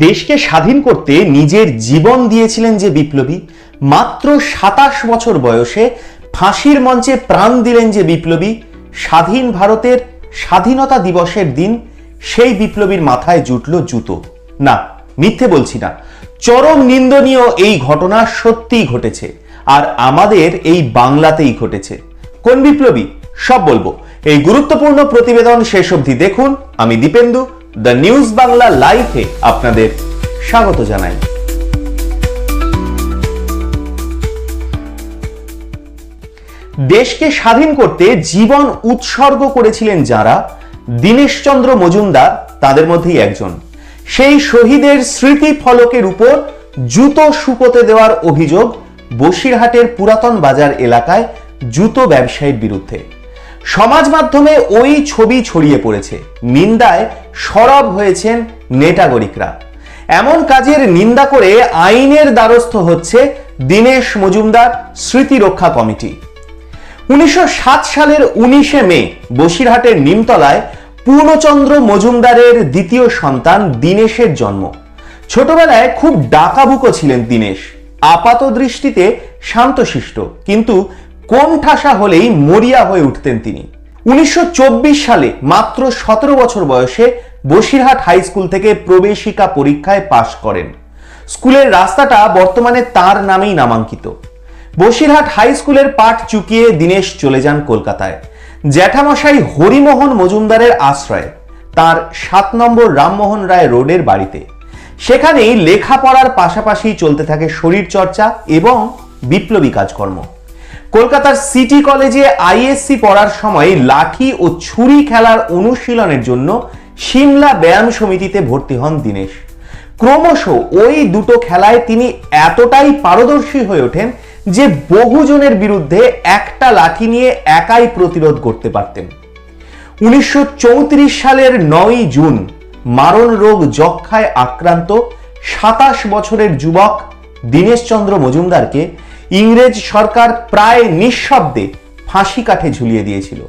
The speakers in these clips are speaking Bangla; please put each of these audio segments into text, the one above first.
দেশকে স্বাধীন করতে নিজের জীবন দিয়েছিলেন যে বিপ্লবী, মাত্র সাতাশ বছর বয়সে ফাঁসির মঞ্চে প্রাণ দিলেন যে বিপ্লবী, স্বাধীন ভারতের স্বাধীনতা দিবসের দিন সেই বিপ্লবীর মাথায় জুটল জুতো। না, মিথ্যে বলছি না। চরম নিন্দনীয় এই ঘটনা সত্যিই ঘটেছে আর আমাদের এই বাংলাতেই ঘটেছে। কোন বিপ্লবী? সব বলব। এই গুরুত্বপূর্ণ প্রতিবেদন শেষ অবধি দেখুন। আমি দীপেন্দু দ্য নিউজ বাংলা লাইভে আপনাদের স্বাগত জানাই। দেশকে স্বাধীন করতে জীবন উৎসর্গ করেছিলেন যারা, দীনেশচন্দ্র মজুমদার তাদের মধ্যেই একজন। সেই শহীদের স্মৃতি ফলকের উপর জুতো শুকোতে দেওয়ার অভিযোগ বসিরহাটের পুরাতন বাজার এলাকায় জুতো ব্যবসায়ীর বিরুদ্ধে। সমাজ মাধ্যমে ওই ছবি ছড়িয়ে পড়েছে। নিন্দায় সরব হয়েছেন নেটাগরিকরা এমন কাজের নিন্দা করে আইনের দ্বারস্থ হচ্ছে দীনেশ মজুমদার স্মৃতি রক্ষা কমিটি। উনিশশো সালের উনিশে মে বসিরহাটের নিমতলায় পূর্ণচন্দ্র মজুমদারের দ্বিতীয় সন্তান দীনেশের জন্ম। ছোটবেলায় খুব ডাকাবুকো ছিলেন দীনেশ। আপাত দৃষ্টিতে শান্তশিষ্ট, কিন্তু কোন ঠাসা হলেই মরিয়া হয়ে উঠতেন তিনি। উনিশশো চব্বিশ সালে মাত্র সতেরো বছর বয়সে বসিরহাট হাই স্কুল থেকে প্রবেশিকা পরীক্ষায় পাশ করেন। স্কুলের রাস্তাটা বর্তমানে তার নামেই নামাঙ্কিত। বসিরহাট হাই স্কুলের পাঠ চুকিয়ে দীনেশ চলে যান কলকাতায়। জ্যাঠামশাই হরিমোহন মজুমদারের আশ্রয়ে, তার সাত নম্বর রামমোহন রায় রোডের বাড়িতে। সেখানেই লেখাপড়ার পাশাপাশি চলতে থাকে শরীর চর্চা এবং বিপ্লবী কাজকর্ম। কলকাতার সিটি কলেজে আইএসসি পড়ার সময় লাঠি ও ছুরি খেলার অনুশীলনের জন্য সিমলা ব্যায়াম সমিতিতে ভর্তি হন দীনেশ। ক্রমশ ওই দুটো খেলায় তিনি এতটাই পারদর্শী হয়ে ওঠেন যে বহুজনের বিরুদ্ধে একটা লাঠি নিয়ে একাই প্রতিরোধ করতে পারতেন। উনিশশো চৌত্রিশ সালের নয়ই জুন, মারণ রোগ যক্ষায় আক্রান্ত সাতাশ বছরের যুবক দীনেশচন্দ্র মজুমদারকে ইংরেজ সরকার প্রায় নিঃশব্দে ফাঁসি কাঠে ঝুলিয়ে দিয়েছিল।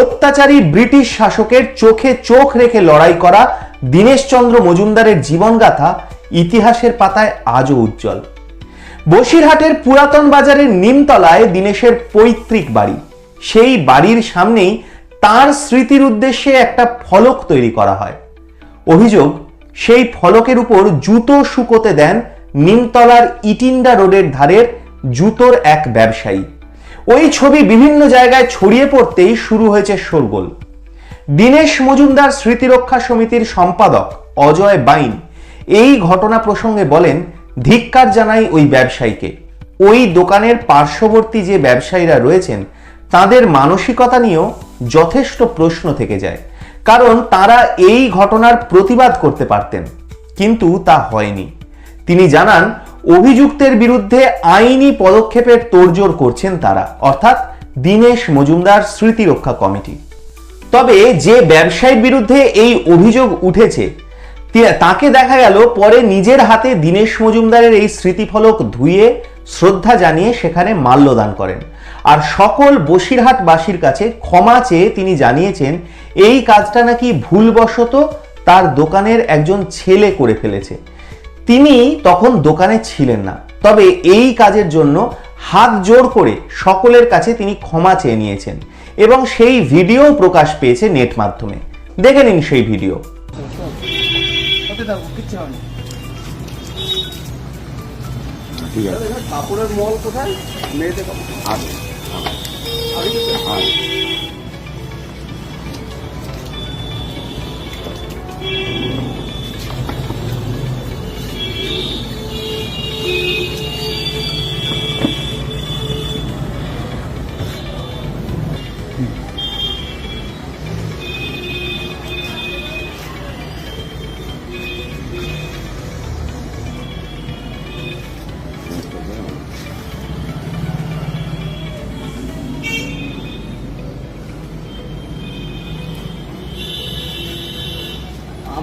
অত্যাচারী ব্রিটিশ শাসকের চোখে চোখ রেখে লড়াই করা দীনেশচন্দ্র মজুমদারের জীবনগাথা ইতিহাসের পাতায় আজও উজ্জ্বল। বসিরহাটের পুরাতন বাজারের নিমতলায় দীনেশের পৈতৃক বাড়ি। সেই বাড়ির সামনেই তার স্মৃতির উদ্দেশ্যে একটা ফলক তৈরি করা হয়। অভিযোগ, সেই ফলকের উপর জুতো শুকোতে দেন নিমতলার ইটিন্ডা রোডের ধারের জুতোর এক ব্যবসায়ী। ওই ছবি বিভিন্ন জায়গায় ছড়িয়ে পড়তেই শুরু হয়েছে শোরগোল। দীনেশ মজুমদার স্মৃতিরক্ষা সমিতির সম্পাদক অজয় বাইন এই ঘটনা প্রসঙ্গে বলেন, ধিক্কার জানাই ওই ব্যবসায়ীকে। ওই দোকানের পার্শ্ববর্তী যে ব্যবসায়ীরা রয়েছেন, তাদের মানসিকতা নিয়েও যথেষ্ট প্রশ্ন থেকে যায়। কারণ তারা এই ঘটনার প্রতিবাদ করতে পারতেন। কিন্তু তা হয়নি। তিনি জানান অভিযুক্তের বিরুদ্ধে আইনি পদক্ষেপের তোড়জোড় করছেন তারা, অর্থাৎ দীনেশ মজুমদার স্মৃতিরক্ষা কমিটি। তবে যে ব্যবসায়ীর বিরুদ্ধে এই অভিযোগ উঠেছে তাকে দেখা গেল পরে নিজের হাতে দীনেশ মজুমদারের এই স্মৃতিফলক ধুয়ে শ্রদ্ধা জানিয়ে সেখানে মাল্যদান করেন। আর সকল বসিরহাটবাসীর কাছে ক্ষমা চেয়ে তিনি জানিয়েছেন, এই কাজটা নাকি ভুলবশত তার দোকানের একজন ছেলে করে ফেলেছে। তিনি তখন দোকানে ছিলেন না। তবে এই কাজের জন্য হাত জোর করে সকলের কাছে তিনি ক্ষমা চেয়ে নিয়েছেন এবং সেই ভিডিও প্রকাশ পেয়েছে নেট মাধ্যমে। দেখে নিন সেই ভিডিও। কাপড়ের মল কোথায়? মেয়েদের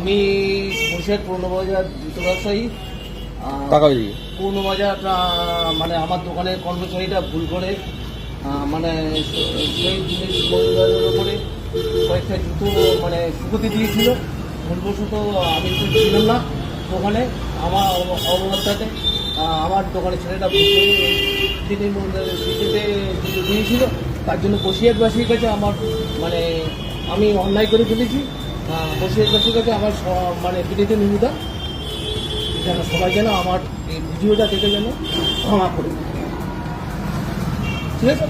আমি বসিরহাট পূর্ণবাজার জুতো ব্যবসায়ী। টাকা পূর্ণবাজার মানে আমার দোকানের কর্মচারীরা ভুল করে। মানে সেই জিনিস মজুদারের কয়েকটা জুতো মানে শুকোতে দিয়েছিল। ভুলবশত আমি তো ছিলাম না দোকানে আমার অব- অবস্থাতে আমার দোকানে ছেলেটা ভুল করে মধ্যে দিদিতে দিয়েছিল। তার জন্য বসিয়াতবাসীর কাছে আমার মানে আমি অন্যায় করে ফেলেছি। আহ, কাছে আমার মানে বিনীত নিবেদন। যেন সবাই যেন আমার এই ভিডিওটা দেখে যেন ক্ষমা করে। ঠিক আছে?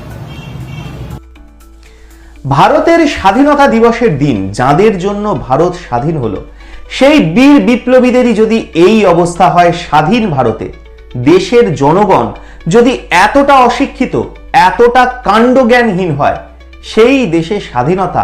ভারতের স্বাধীনতা দিবসের দিন যাদের জন্য ভারত স্বাধীন হলো সেই বীর বিপ্লবীদেরই যদি এই অবস্থা হয় স্বাধীন ভারতে দেশের জনগণ যদি এতটা অশিক্ষিত এতটা কাণ্ডজ্ঞানহীন হয় সেই দেশের স্বাধীনতা